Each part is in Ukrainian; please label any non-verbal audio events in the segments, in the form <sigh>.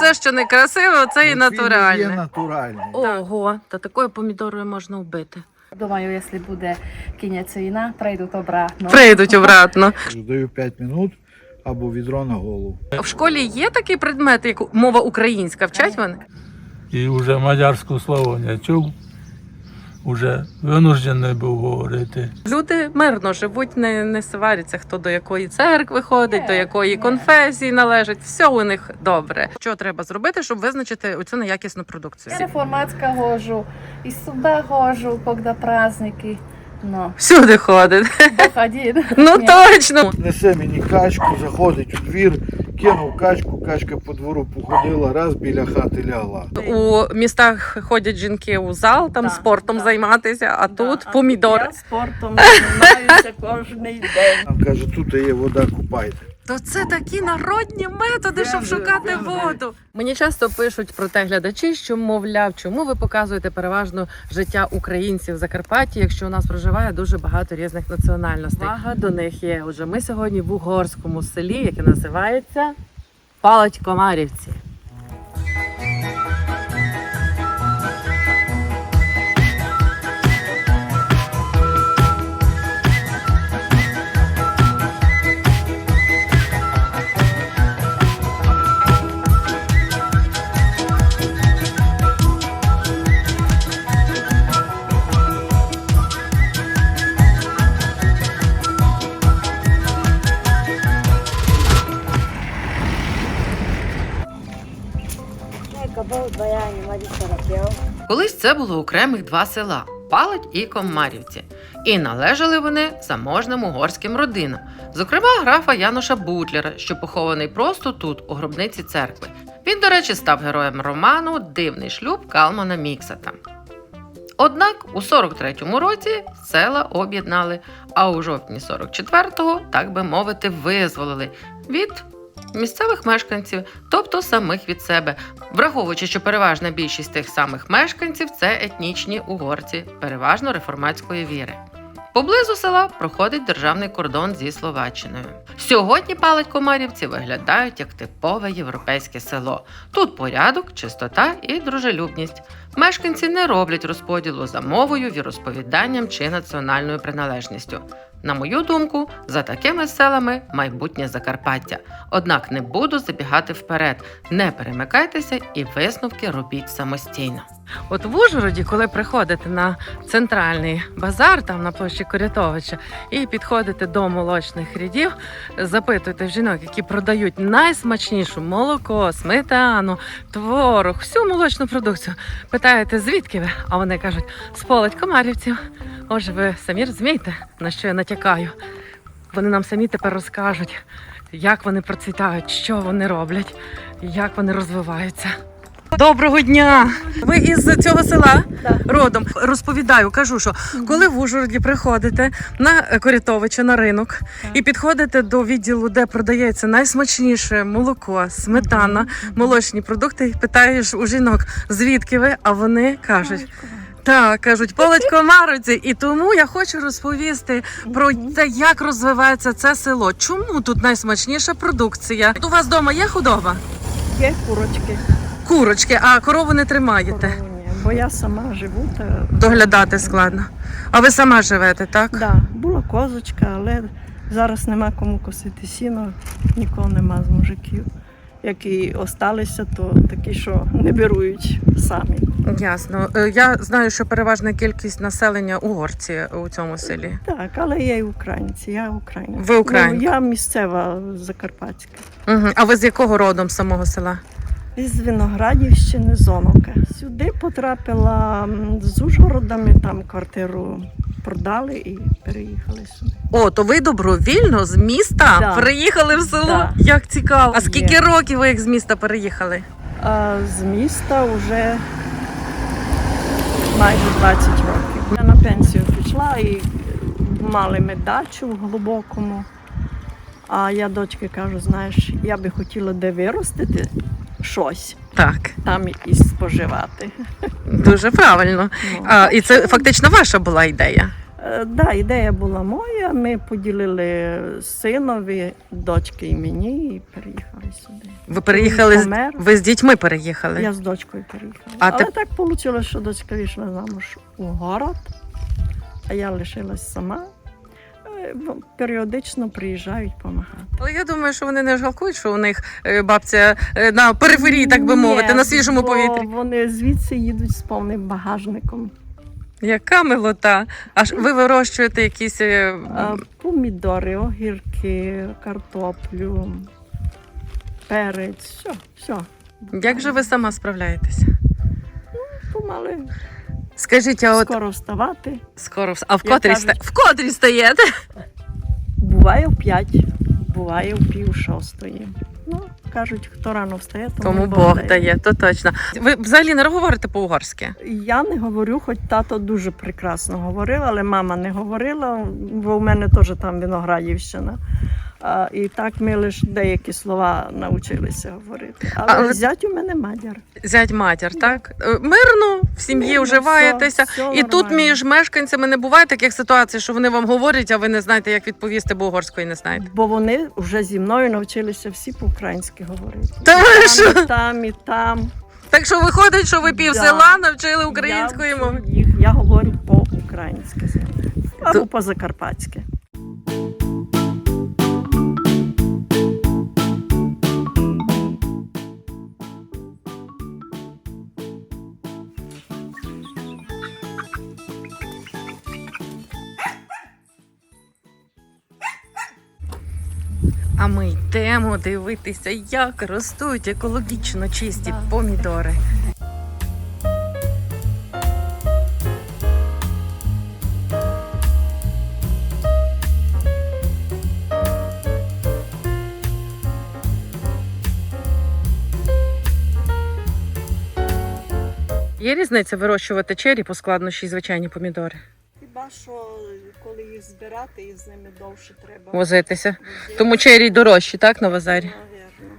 все, що не красиве, це і натуральне. Це Є натуральне. Ого, та такою помідорою можна вбити. Думаю, якщо буде кінець війна, прийдуть обратно. Прийдуть обратно. Даю 5 хвилин або відро на голову. В школі є такий предмет, як мова українська. Вчать вони? і вже мадярську слово не чув, вже винуждений був говорити. Люди мирно живуть, не, не сваряться, хто до якої церкви ходить, до якої конфесії належить. Все у них добре. Що треба зробити, щоб визначити оцю неякісну продукцію? Я реформатська гожу, і сюди гожу, коли праздники. Ну, Всюди ходить. Ну точно. Несе мені качку, заходить у двір, кинув качку, качка по двору походила, раз біля хати лягла. У містах ходять жінки у зал, там Да, спортом да. займатися, а тут помідори. Я спортом займаюся кожен день. Каже, тут є вода, купайте. То це такі народні методи, щоб шукати воду. Мені часто пишуть про те глядачі, що мовляв, чому ви показуєте переважно життя українців в Закарпатті, якщо у нас проживає дуже багато різних національностей. Вага до них є. Отже, ми сьогодні в угорському селі, яке називається Палать Комарівці. Це було окремих два села Палать і Комарівці. І належали вони заможним угорським родинам, зокрема графа Януша Бутлера, що похований просто тут, у гробниці церкви. Він, до речі, став героєм роману Дивний шлюб Калмана Міксата. Однак у 43-му році села об'єднали, а у жовтні 44-го, так би мовити, визволили від місцевих мешканців, тобто самих від себе, враховуючи, що переважна більшість тих самих мешканців це етнічні угорці, переважно реформатської віри. Поблизу села проходить державний кордон зі Словаччиною. Сьогодні палать комарівці виглядають як типове європейське село. Тут порядок, чистота і дружелюбність. Мешканці не роблять розподілу за мовою, віросповіданням чи національною приналежністю. На мою думку, за такими селами майбутнє Закарпаття. Однак не буду забігати вперед. Не перемикайтеся і висновки робіть самостійно. От в Ужгороді, коли приходите на центральний базар, там на площі Корятовича, і підходите до молочних рядів, запитуйте жінок, які продають найсмачнішу молоко, сметану, творог, всю молочну продукцію. Питаєте, звідки ви? А вони кажуть, з полить комарівців. Отже, ви самі розумієте, на що я натякаю. Вони нам самі тепер розкажуть, як вони процвітають, що вони роблять, як вони розвиваються. Доброго дня! Ви із цього села родом розповідаю, кажу, що коли в Ужгороді приходите на Корятовича на ринок і підходите до відділу, де продається найсмачніше молоко, сметана, молочні продукти, і питаєш у жінок, звідки ви? А вони кажуть. Так, кажуть, полить комариці. І тому я хочу розповісти про те, як розвивається це село. Чому тут найсмачніша продукція? У вас вдома є худоба? Є курочки. Курочки, а корову не тримаєте. коровині. Бо я сама живу, та Доглядати складно. А ви сама живете, так? да, була козочка, але зараз нема кому косити сіно, нікого нема з мужиків. Які осталися, то такі, що не беруть самі. Ясно. Е, Я знаю, що переважна кількість населення угорці у цьому селі. Так, але є і українці, я українка. Ви українка. Ну, я місцева закарпатська. Угу. А ви з якого родом з самого села? Із Виноградівщини, Зоновка. Сюди потрапила з Ужгородами, там квартиру продали і переїхали сюди. О, то ви добровільно з міста Да. переїхали в село? Да. Як цікаво. А скільки Є. років ви як з міста переїхали? А з міста вже майже 20 років. Я на пенсію пішла і мали ми дачу в глибокому. А я дочці кажу, знаєш, я би хотіла де виростити щось, Так, там і споживати. дуже правильно. Ну, А, і це фактично ваша була ідея. Е, Да, ідея була моя. Ми поділили синові, дочки і мені, і переїхали сюди. Ви переїхали з Помер. ви з дітьми переїхали? Я з дочкою переїхала. А Але ти- так вийшло, що дочка вийшла замуж у город, а я лишилась сама. Періодично приїжджають допомагати. Але я думаю, що вони не жалкують, що у них е, бабця е, на периферії, так би Ні, мовити, на свіжому бо повітрі. Вони звідси їдуть з повним багажником. Яка милота. Аж ви вирощуєте якісь. е, А, помідори, огірки, картоплю, перець, все, все. Як же ви сама справляєтеся? Помали Скажіть, а от скоро вставати. скоро вс- а в Як котрій кажуть- в котрій стаєте? Буває в п'ять, буває в пів шостої. Ну, кажуть, хто рано встає, тому, Тому Бог дає, то точно. Ви взагалі не говорите по-угорськи? Я не говорю, хоч тато дуже прекрасно говорив, але мама не говорила, бо в мене теж там Виноградівщина. А, і так ми лише деякі слова навчилися говорити. Але, Але- зять у мене мадяр. Зять матір, так? Е, Мирно, в сім'ї вживаєтеся. все- все І тут між мешканцями не буває таких ситуацій, що вони вам говорять, а ви не знаєте, як відповісти, бо угорської не знаєте. Бо вони вже зі мною навчилися всі по-українськи говорити. Та ви І що? там, і там, і там. Так що виходить, що ви пів Да. села навчили української мови. Я говорю по-українськи або по-закарпатськи. А ми йдемо дивитися, як ростуть екологічно чисті Да. помідори. Є різниця вирощувати чері по складнощі і звичайні помідори? Що коли їх збирати, і з ними довше треба. Возитися. Тому чері дорожчі, так, на базарі? Навірно.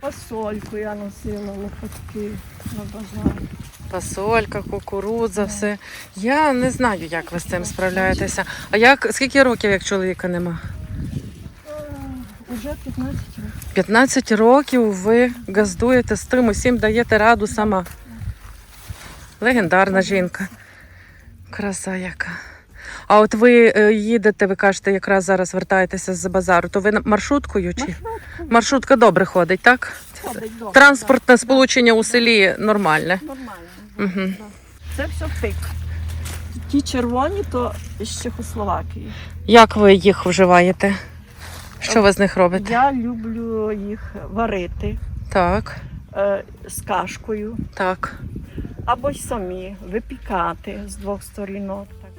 Фасольку я носила лопатки на базар. Фасолька, кукурудза, все. Я не знаю, як ви з цим справляєтеся. А як скільки років, як чоловіка нема? Уже 15 років. 15 років ви газдуєте з тим усім, даєте раду сама. Легендарна жінка. Краса яка. А от ви е, їдете, ви кажете, якраз зараз вертаєтеся з базару, то ви маршруткою чи? Маршрутка добре ходить, так? Ходить добре, Транспортне сполучення у селі нормальне. так, Нормально. Це все пик. Ті червоні, то з Чехословакії. Як ви їх вживаєте? Що ви з них робите? Я люблю їх варити Так, е, з кашкою так. Або й самі випікати з двох сторінок. Так.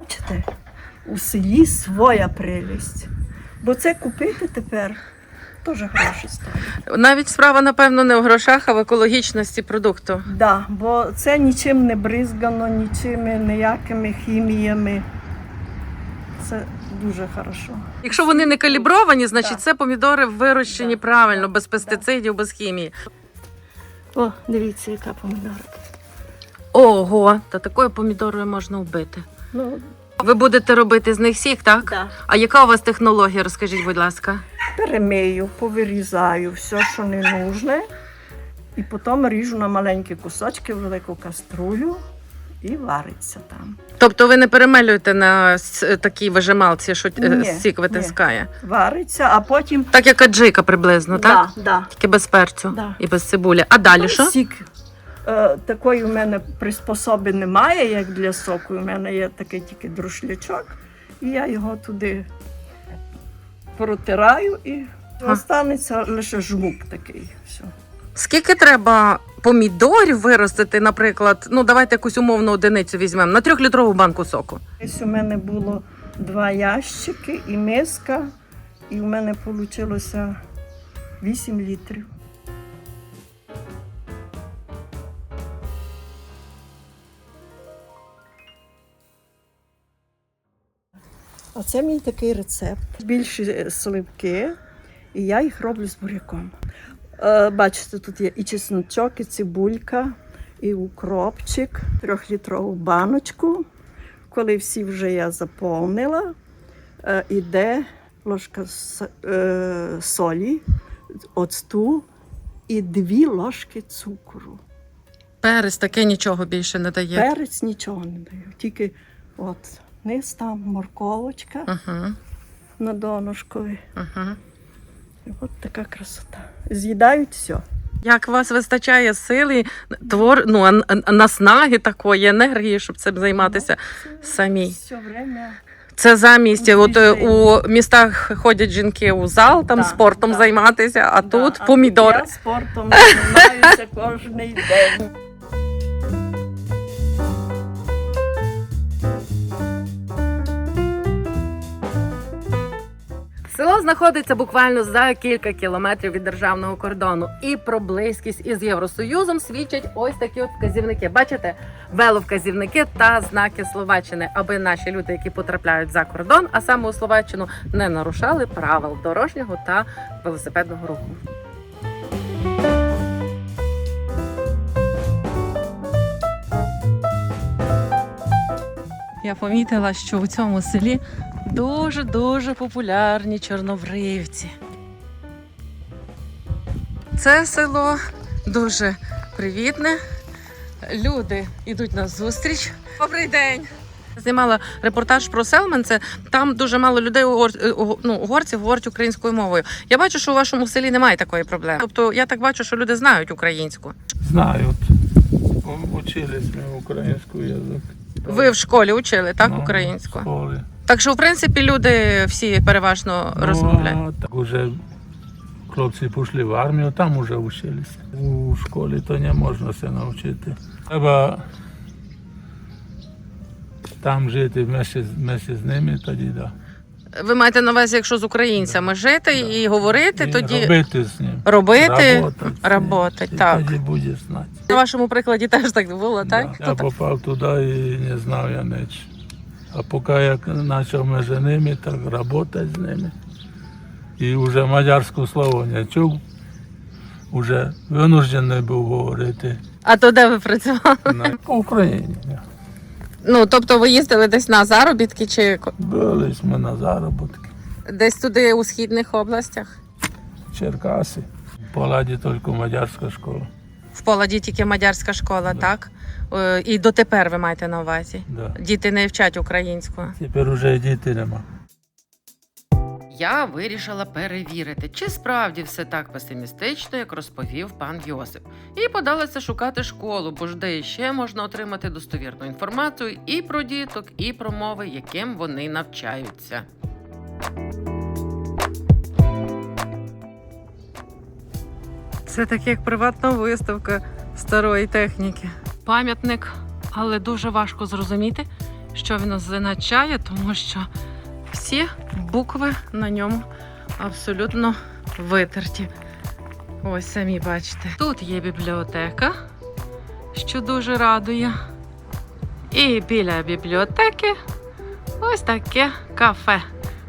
Бачите, у селі своя прелість. Бо це купити тепер теж гроші стоїть. Навіть справа, напевно, не в грошах, а в екологічності продукту. Да, бо це нічим не бризгано, нічими, ніякими хіміями. Це дуже хорошо. Якщо вони не калібровані, значить Так. це помідори вирощені Так, правильно, так, без так. пестицидів, без хімії. О, дивіться, яка помідорка. Ого, та такою помідорою можна вбити. Ну, Ви будете робити з них сік, так? да. А яка у вас технологія? Розкажіть, будь ласка. перемию, повирізаю все, що не нужне, і потім ріжу на маленькі кусочки в велику каструлю і вариться там. Тобто ви не перемелюєте на с- такій вижималці, що е, Ні, сік ні. витискає. Вариться, а потім Так як аджика приблизно, так? Да, да. Тільки без перцю Да. і без цибулі. А далі що? Сік. Е, такої в мене приспособи немає, як для соку. У мене є такий тільки друшлячок, і я його туди протираю і А. останеться лише жмук такий. Все. Скільки треба помідорів виростити, наприклад, ну давайте якусь умовну одиницю візьмемо на трьохлітрову банку соку. Ось у мене було два ящики і миска, і в мене вийшло 8 літрів. Оце мій такий рецепт. Більші е, сливки, і я їх роблю з буряком. Е, Бачите, тут є і чесночок, і цибулька, і укропчик, трьохлітрову баночку. Коли всі вже я заповнила, е, іде ложка е, солі, оцту і дві ложки цукру. Перець таке нічого більше не дає. Перець нічого не даю, тільки от низ там морковочка Угу, на донышкові. угу. І от така красота. З'їдають все. Як у вас вистачає сили, твор, ну, наснаги такої, енергії, щоб цим займатися самі? Все время. Це замість Ну, от, е, у містах ходять жінки у зал, там Да, спортом да. займатися, а Да, тут помідори. Я спортом займаюся кожен день. Село знаходиться буквально за кілька кілометрів від державного кордону, і про близькість із Євросоюзом свідчать ось такі от вказівники. Бачите, веловказівники та знаки Словаччини, аби наші люди, які потрапляють за кордон, а саме у Словаччину, не нарушали правил дорожнього та велосипедного руху. Я помітила, що у цьому селі дуже дуже популярні чорнобривці. Це село дуже привітне. Люди йдуть на зустріч. Добрий день. Знімала репортаж про Селменце. Там дуже мало людей угор- е, ну, угорців говорять українською мовою. Я бачу, що у вашому селі немає такої проблеми. Тобто я так бачу, що люди знають українську. Знають. Учились ми українську язик. Ви в школі учили так Ну, українську? в школі. Так що, в принципі, люди всі переважно розмовляють. Ну, а так уже хлопці пішли в армію, там уже вчилися. У школі то не можна все навчити. Треба там жити вместе, з ними, тоді да. Ви маєте на увазі, якщо з українцями жити і говорити, І тоді робити з ним. робити, Работать работать, І так. Тоді будеш знати. На вашому прикладі теж так було, так? Да. Хто Я так? попав туди і не знав я нічого. А поки я почав між ними, так працювати з ними. І вже мадярську слово не чув, вже винуждений був говорити А то де ви працювали? на Україні. Ну тобто ви їздили десь на заробітки чи Були ми на заробітки. десь туди у східних областях? Черкаси. В Поладі тільки мадярська школа. В Поладі тільки мадярська школа, так? Е, І дотепер ви маєте на увазі. Да. Діти не вчать українську. Тепер вже і діти нема. Я вирішила перевірити, чи справді все так песимістично, як розповів пан Йосип, і подалася шукати школу, бо ж де ще можна отримати достовірну інформацію і про діток, і про мови, яким вони навчаються. Це так як приватна виставка старої техніки. Пам'ятник, але дуже важко зрозуміти, що він означає, тому що всі букви на ньому абсолютно витерті. Ось самі бачите. Тут є бібліотека, що дуже радує. І біля бібліотеки ось таке кафе.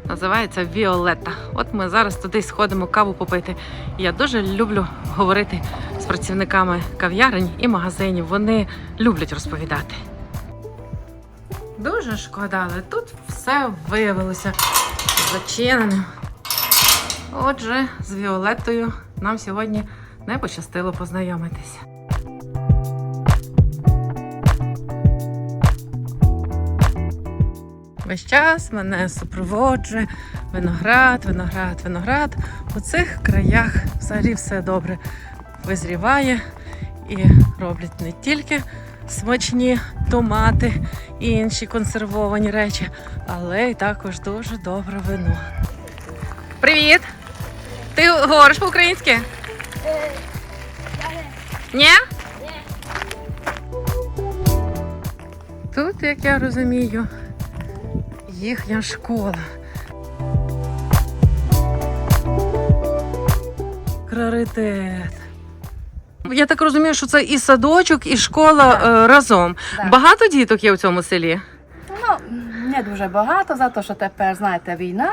Називається Віолетта. От ми зараз туди сходимо каву попити. Я дуже люблю говорити працівниками кав'ярень і магазинів. Вони люблять розповідати. Дуже шкода, але тут все виявилося зачиненим. Отже, з Віолеттою нам сьогодні не пощастило познайомитися. Весь час мене супроводжує виноград, виноград, виноград. У цих краях взагалі все добре визріває і роблять не тільки смачні томати і інші консервовані речі, але й також дуже добре вино. Привіт! Ти говориш по-українськи? Ні? Тут, як я розумію, їхня школа. Раритет. Я так розумію, що це і садочок, і школа е, разом. Так. Багато діток є в цьому селі. Ну, не дуже багато, за те, що тепер, знаєте, війна.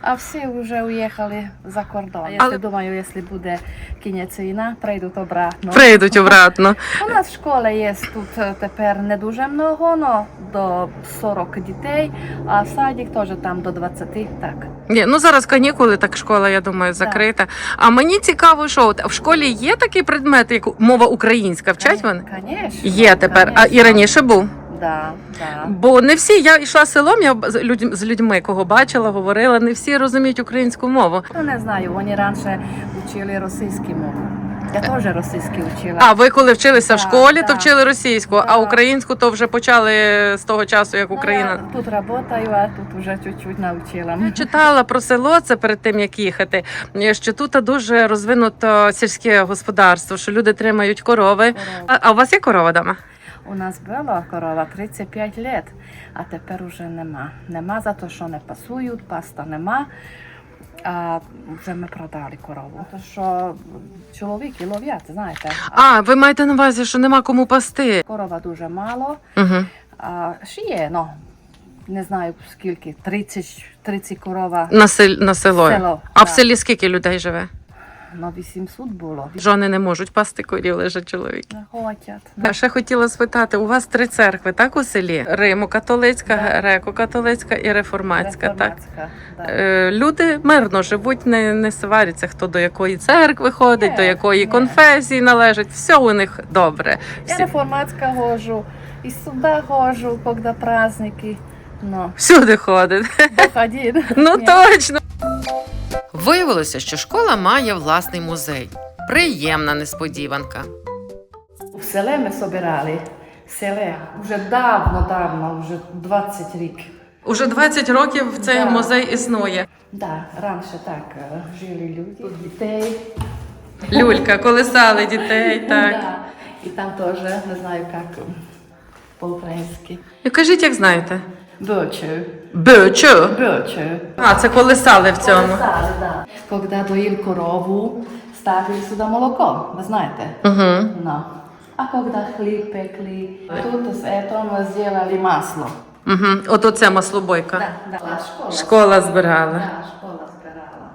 А всі вже уїхали за кордон. Я Але- думаю, якщо буде кінець війна, прийдуть обратно. Прийдуть обратно. <laughs> У нас в школі є тут е, тепер не дуже много, но до 40 дітей, а садик теж там до 20, так. Ні, ну зараз канікули, так школа, я думаю, закрита. А мені цікаво, що от в школі є такий предмет, як мова українська. Вчать вони? Конечно. Є тепер, а і раніше був. Да, да. Бо не всі, я йшла селом, я з людь- з людьми, кого бачила, говорила, не всі розуміють українську мову. Ну, не знаю, вони раніше вчили російську мову. Я теж російську вчила. А ви коли вчилися в Так, школі, то вчили російську, а українську то вже почали з того часу, як Ну, Україна. я тут працюю, а тут вже чуть-чуть навчила. Я читала про село це перед тим як їхати. Що тут дуже розвинуто сільське господарство, що люди тримають корови. А, а у вас є корова дома? У нас була корова 35 років, а тепер уже нема. Нема за те, що не пасують, паста нема. А вже ми продали корову. То що чоловіки ловлять, знаєте. А, ви маєте на увазі, що нема кому пасти. Корова дуже мало. Угу. А ще є, ну, не знаю скільки, 30, 30 корова. На, сель, на село. Село, А в селі скільки людей живе? Ну, 800 було. Жони не можуть пасти корів, лежать чоловік. Не хочуть. Я ще хотіла спитати: у вас три церкви, так у селі? Римо-католицька, Да. греко-католицька і реформатська. Так да. Е, люди мирно живуть, не, не сваряться, хто до якої церкви ходить, Ні, до якої ні. конфесії належить. Все у них добре. Я реформатська ходжу, і сюди ходжу, коли праздники. Ну, всюди ходить. Один. Ну Ні. точно. Виявилося, що школа має власний музей. Приємна несподіванка. У селе ми собирали. Селе. Вже давно, давно, вже 20 років. Уже 20 років цей Да. музей існує. Да, раніше так е, жили люди, дітей. Люлька, колесали дітей. <laughs> Так. Да. І там теж, не знаю як по-українськи. І кажіть, як знаєте? Бочу. Бичу. Бочу. А, це колесали в цьому. Стали, да. Когда доїли корову, ставили сюди молоко, ви знаєте? Угу. No. A когда хліб пекли, тут з этого зробили масло. Угу. От оце маслобойка. Да, да. Школа. Школа збирала. Да, школа збирала.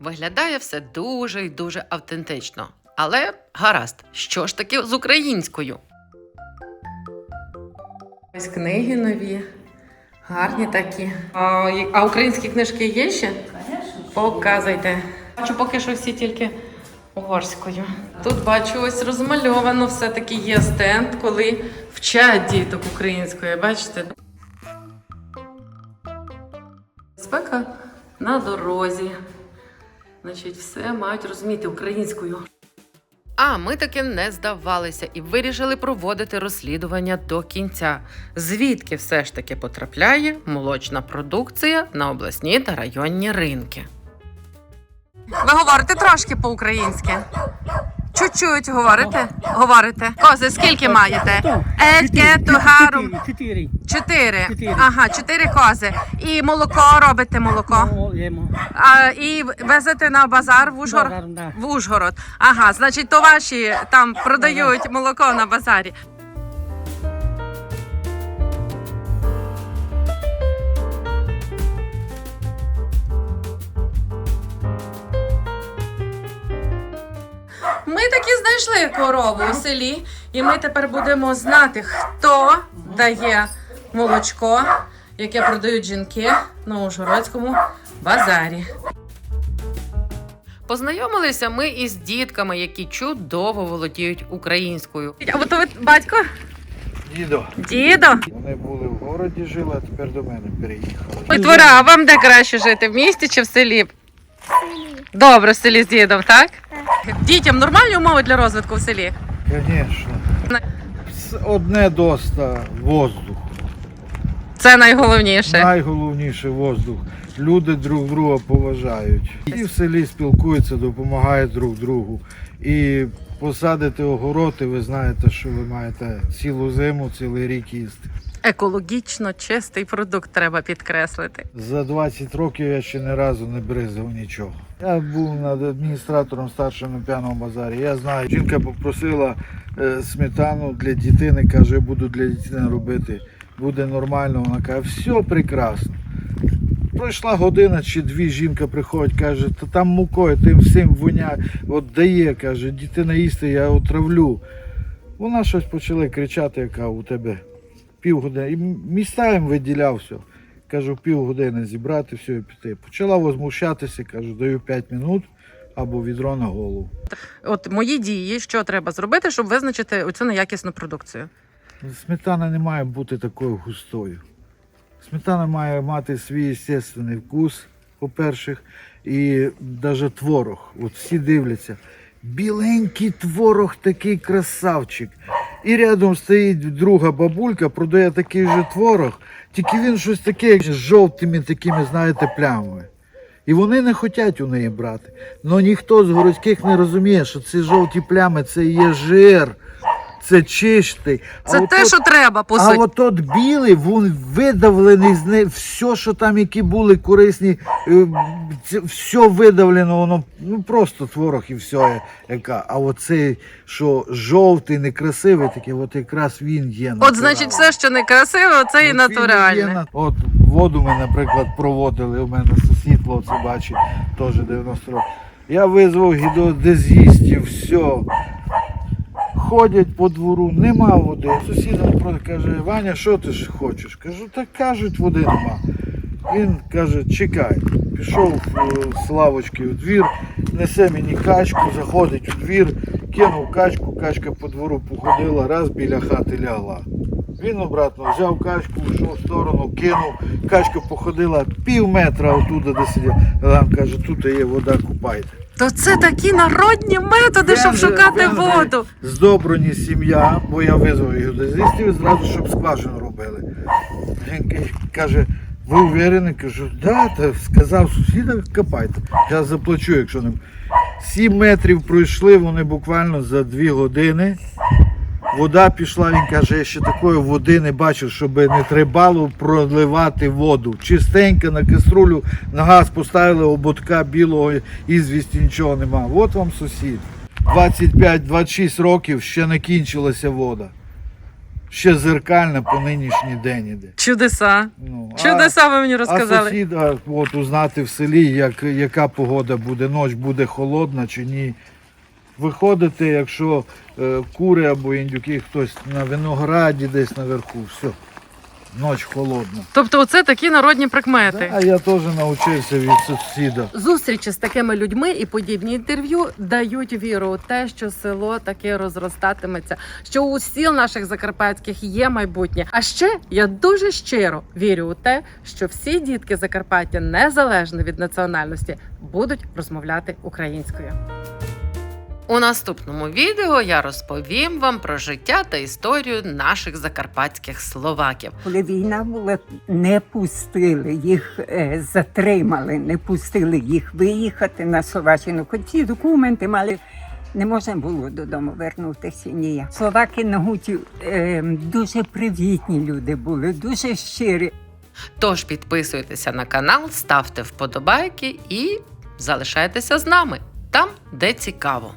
Виглядає все дуже і дуже автентично. Але гаразд, що ж таки з українською? Ось книги нові, гарні такі. А, а українські книжки є ще? Показуйте. Бачу поки що всі тільки угорською. Тут бачу ось розмальовано, все-таки є стенд, коли вчать діток українською. Бачите? Спека на дорозі. Значить, все мають розуміти українською. А ми таки не здавалися і вирішили проводити розслідування до кінця. Звідки все ж таки потрапляє молочна продукція на обласні та районні ринки? Ви говорите трошки по-українськи? Чуть-чуть говорите? Говорите. Кози, скільки маєте? Чотири. Чотири. Ага, чотири кози. І молоко робите молоко. А, і везете на базар в Ужгород? В Ужгород. Ага, значить, то ваші там продають молоко на базарі. Таки знайшли корову у селі, і ми тепер будемо знати, хто дає молочко, яке продають жінки на Ужгородському базарі. Познайомилися ми із дітками, які чудово володіють українською. А от ви батько? Дідо. Дідо? Вони були в городі жили, а тепер до мене переїхали. Витвора, а вам де краще жити? В місті чи в селі? Добре, в селі з дідом, так? Дітям нормальні умови для розвитку в селі? Звісно. Одне доста воздух. Це найголовніше. Найголовніше воздух. Люди друг друга поважають. І в селі спілкуються, допомагають друг другу. І посадити огороди, ви знаєте, що ви маєте цілу зиму, цілий рік їсти. Екологічно чистий продукт треба підкреслити. За 20 років я ще ні разу не бризав нічого. Я був над адміністратором старшим на п'яному базарі. Я знаю, жінка попросила е, сметану для дітини, каже, буду для дітини робити буде нормально. Вона каже, все прекрасно. Пройшла година чи дві, жінка приходить, каже, та там мукою, тим всім воняє, от дає, каже, дітей їсти, я отравлю. Вона щось почала кричати, яка у тебе півгодини. І міста їм виділяв все. Кажу, півгодини зібрати все і піти. Почала возмущатися, кажу, даю 5 минут або відро на голову. От мої дії, що треба зробити, щоб визначити оцю неякісну продукцію. Сметана не має бути такою густою. Сметана має мати свій естественний вкус, по-перше, і навіть творог. От всі дивляться. Біленький творог такий красавчик. І рядом стоїть друга бабулька, продає такий же творог, тільки він щось таке з жовтими такими, знаєте, плямами. І вони не хочуть у неї брати. Але ніхто з городських не розуміє, що ці жовті плями це є жир, це чистий. Це от те, от- що треба, по а от от білий, він видавлений з не все, що там, які були корисні, е, все видавлено, воно ну просто творог і все. Яка. А оцей, що жовтий, некрасивий, такий, от якраз він є. От, значить, все, що не красиво, це і От натуральне. на- От воду ми, наприклад, проводили. У мене сусід це бачить, теж 90 років. Я визвав гідодезістів, все. Ходять по двору, нема води. Сусід каже, Ваня, що ти ж хочеш? Кажу, так кажуть, води нема. Він каже, чекай. Пішов е, з лавочки у двір, несе мені качку, заходить у двір, кинув качку, качка по двору походила, раз біля хати лягла. Він обратно взяв качку, йшов в сторону, кинув, качка походила пів метра отуда, де сидів. Там каже, тут є вода, купайте. То це такі народні методи, щоб вже- шукати вже, воду. Здобрені сім'я, бо я визвав геодезистів зразу, щоб скважину робили. Він ка- каже, ви уверені? Кажу, да, та сказав сусіда, копайте. Я заплачу, якщо не. Сім метрів пройшли, вони буквально за дві години. Вода пішла, він каже, я ще такої води не бачив, щоб не требало проливати воду. Чистенько на каструлю, на газ поставили ободка білого, ізвісті нічого нема. От вам сусід. 25-26 років ще не кінчилася вода. Ще зеркальна по нинішній день іде. Чудеса. Ну, а- Чудеса ви мені а розказали. сусіда от узнати в селі, як, яка погода буде, ніч буде холодна чи ні. Виходите, якщо е, кури або індюки, хтось на винограді десь наверху, все. Ніч холодна. Тобто, оце такі народні прикмети. А я теж навчився від сусіда. Зустрічі з такими людьми і подібні інтерв'ю дають віру у те, що село таке розростатиметься, що у сіл наших закарпатських є майбутнє. А ще я дуже щиро вірю у те, що всі дітки Закарпаття, незалежно від національності, будуть розмовляти українською. У наступному відео я розповім вам про життя та історію наших закарпатських словаків. Коли війна була, не пустили їх, е, затримали, не пустили їх виїхати на Словаччину. Хоч ці документи мали. Не можна було додому вернутися ніяк. Словаки на гуті е, дуже привітні люди були, дуже щирі. Тож підписуйтеся на канал, ставте вподобайки і залишайтеся з нами там, де цікаво.